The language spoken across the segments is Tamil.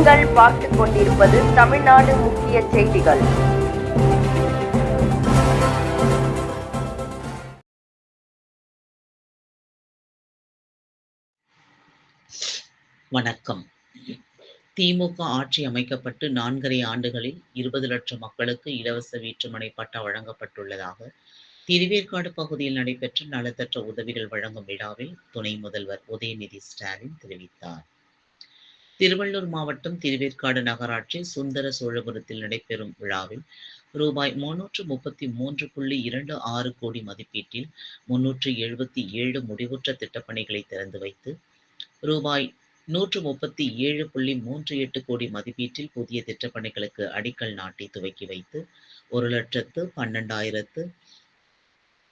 நீங்கள் பார்த்துக் கொண்டிருப்பது தமிழ்நாடு முக்கிய செய்திகள். வணக்கம். திமுக ஆட்சி அமைக்கப்பட்டு நான்கரை ஆண்டுகளில் இருபது லட்சம் மக்களுக்கு இலவச வீட்டுமனை பட்டா வழங்கப்பட்டுள்ளதாக திருவேற்காடு பகுதியில் நடைபெற்ற நலத்தற்ற உதவிகள் வழங்கும் விழாவில் துணை முதல்வர் உதயநிதி ஸ்டாலின் தெரிவித்தார். திருவள்ளூர் மாவட்டம் திருவேற்காடு நகராட்சி சுந்தர சோழபுரத்தில் நடைபெறும் விழாவில் ரூபாய் முன்னூற்று முப்பத்தி மூன்று புள்ளி இரண்டு ஆறு கோடி மதிப்பீட்டில் முன்னூற்று எழுபத்தி ஏழு முடிவுற்ற திட்டப்பணிகளை திறந்து வைத்து ரூபாய் நூற்று முப்பத்தி ஏழு புள்ளி மூன்று எட்டு கோடி மதிப்பீட்டில் புதிய திட்டப்பணிகளுக்கு அடிக்கல் நாட்டி துவக்கி வைத்து ஒரு லட்சத்து பன்னெண்டாயிரத்து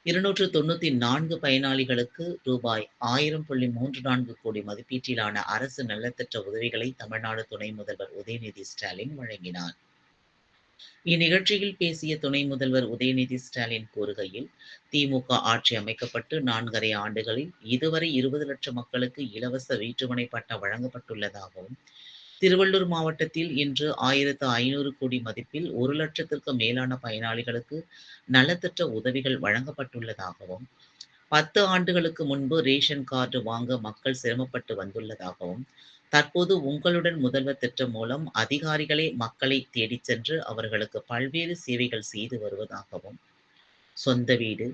இருநூற்று தொண்ணூத்தி நான்கு பயனாளிகளுக்கு ரூபாய் ஆயிரம் புள்ளி மூன்று நான்கு கோடி மதிப்பீட்டிலான அரசு நலத்திட்ட உதவிகளை தமிழ்நாடு துணை முதல்வர் உதயநிதி ஸ்டாலின் வழங்கினார். இந்நிகழ்ச்சியில் பேசிய துணை முதல்வர் உதயநிதி ஸ்டாலின் கூறுகையில் திமுக ஆட்சி அமைக்கப்பட்டு நான்கரை ஆண்டுகளில் இதுவரை இருபது லட்சம் மக்களுக்கு இலவச வீட்டுமனை பட்டா வழங்கப்பட்டுள்ளதாகவும் திருவள்ளூர் மாவட்டத்தில் இன்று ஆயிரத்து ஐநூறு கோடி மதிப்பில் ஒரு லட்சத்திற்கு மேலான பயனாளிகளுக்கு நலத்திட்ட உதவிகள் வழங்கப்பட்டுள்ளதாகவும் பத்து ஆண்டுகளுக்கு முன்பு ரேஷன் கார்டு வாங்க மக்கள் சிரமப்பட்டு வந்துள்ளதாகவும் தற்போது உங்களுடன் முதல்வர் திட்டம் மூலம் அதிகாரிகளே மக்களை தேடிச் சென்று அவர்களுக்கு பல்வேறு சேவைகள் செய்து வருவதாகவும் சொந்த வீடு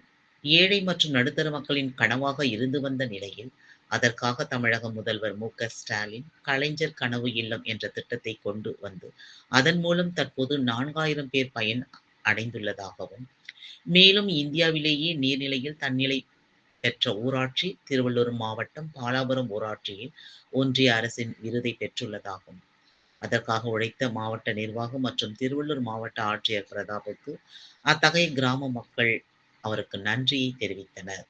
ஏழை மற்றும் நடுத்தர மக்களின் கனவாக இருந்து வந்த நிலையில் அதற்காக தமிழக முதல்வர் மு க ஸ்டாலின் கலைஞர் கனவு இல்லம் என்ற திட்டத்தை கொண்டு வந்து அதன் மூலம் தற்போது நான்காயிரம் பேர் பயன் அடைந்துள்ளதாகவும் மேலும் இந்தியாவிலேயே நீர்நிலையில் தன்னிலை பெற்ற ஊராட்சி திருவள்ளூர் மாவட்டம் பாலாபுரம் ஊராட்சியில் ஒன்றிய அரசின் விருதை பெற்றுள்ளதாகும் அதற்காக உழைத்த மாவட்ட நிர்வாகம் மற்றும் திருவள்ளூர் மாவட்ட ஆட்சியர் பிரதாப்புக்கு அத்தகைய கிராம மக்கள் அவருக்கு நன்றியை தெரிவித்தனர்.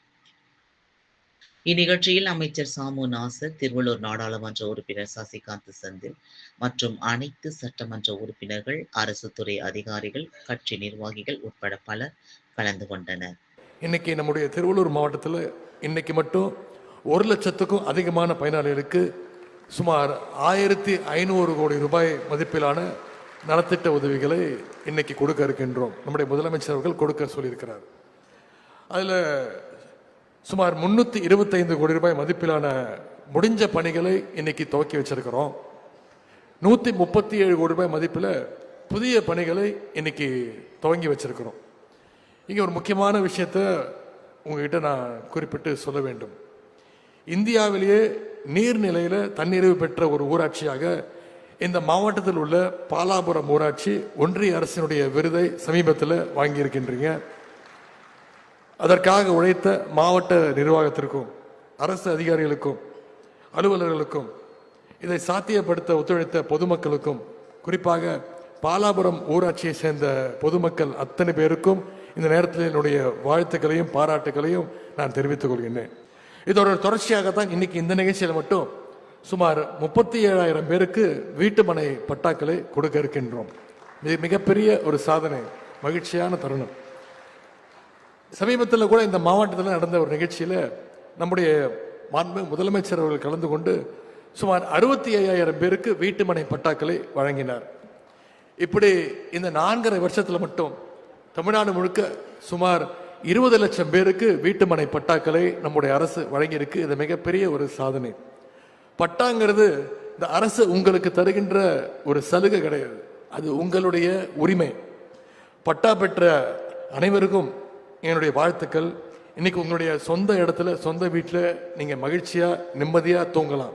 இந்நிகழ்ச்சியில் அமைச்சர் சாமு நாசர் திருவள்ளூர் நாடாளுமன்ற உறுப்பினர் சசிகாந்த் செந்தில் மற்றும் அனைத்து சட்டமன்ற உறுப்பினர்கள் அரசு துறை அதிகாரிகள் கட்சி நிர்வாகிகள் உட்பட பலர் கலந்து கொண்டனர். இன்னைக்கு நம்முடைய திருவள்ளூர் மாவட்டத்தில் இன்னைக்கு மட்டும் ஒரு லட்சத்துக்கும் அதிகமான பயனாளிகளுக்கு சுமார் ஆயிரத்தி ஐநூறு கோடி ரூபாய் மதிப்பிலான நலத்திட்ட உதவிகளை இன்னைக்கு கொடுக்க இருக்கின்றோம். நம்முடைய முதலமைச்சர் அவர்கள் கொடுக்க சொல்லியிருக்கிறார். அதில் சுமார் முன்னூற்றி இருபத்தைந்து கோடி ரூபாய் மதிப்பிலான முடிஞ்ச பணிகளை இன்னைக்கு துவக்கி வச்சிருக்கிறோம். நூற்றி முப்பத்தி ஏழு கோடி ரூபாய் மதிப்பில் புதிய பணிகளை இன்னைக்கு துவங்கி வச்சிருக்கிறோம். இங்கே ஒரு முக்கியமான விஷயத்த உங்ககிட்ட நான் குறிப்பிட்டு சொல்ல வேண்டும். இந்தியாவிலேயே நீர்நிலையில் தன்னிறைவு பெற்ற ஒரு ஊராட்சியாக இந்த மாவட்டத்தில் உள்ள பாலாபுரம் ஊராட்சி ஒன்றிய அரசினுடைய விருதை சமீபத்தில் வாங்கியிருக்கின்றீங்க. அதற்காக உழைத்த மாவட்ட நிர்வாகத்திற்கும் அரசு அதிகாரிகளுக்கும் அலுவலர்களுக்கும் இதை சாத்தியப்படுத்த ஒத்துழைத்த பொதுமக்களுக்கும் குறிப்பாக பாலாபுரம் ஊராட்சியை சேர்ந்த பொதுமக்கள் அத்தனை பேருக்கும் இந்த நேரத்தில் என்னுடைய வாழ்த்துக்களையும் பாராட்டுகளையும் நான் தெரிவித்துக் கொள்கின்றேன். இதோட தொடர்ச்சியாகத்தான் இன்னைக்கு இந்த நிகழ்ச்சியில் மட்டும் சுமார் முப்பத்தி ஏழாயிரம் பேருக்கு வீட்டுமனை பட்டாக்களை கொடுக்க இருக்கின்றோம். இது மிகப்பெரிய ஒரு சாதனை மகிழ்ச்சியான தருணம். சமீபத்தில் கூட இந்த மாவட்டத்தில் நடந்த ஒரு நிகழ்ச்சியில் நம்முடைய மாண்பு முதலமைச்சர் அவர்கள் கலந்து கொண்டு சுமார் அறுபத்தி ஐயாயிரம் பேருக்கு வீட்டுமனை பட்டாக்களை வழங்கினார். இப்படி இந்த நான்கரை வருஷத்தில் மட்டும் தமிழ்நாடு முழுக்க சுமார் இருபது லட்சம் பேருக்கு வீட்டுமனை பட்டாக்களை நம்முடைய அரசு வழங்கியிருக்கு. இது மிகப்பெரிய ஒரு சாதனை. பட்டாங்கிறது இந்த அரசு உங்களுக்கு தருகின்ற ஒரு சலுகை கிடையாது. அது உங்களுடைய உரிமை. பட்டா பெற்ற அனைவருக்கும் என்னுடைய வாழ்த்துக்கள். இன்னைக்கு உங்களுடைய சொந்த இடத்துல சொந்த வீட்டில் நீங்கள் மகிழ்ச்சியாக நிம்மதியாக தூங்கலாம்.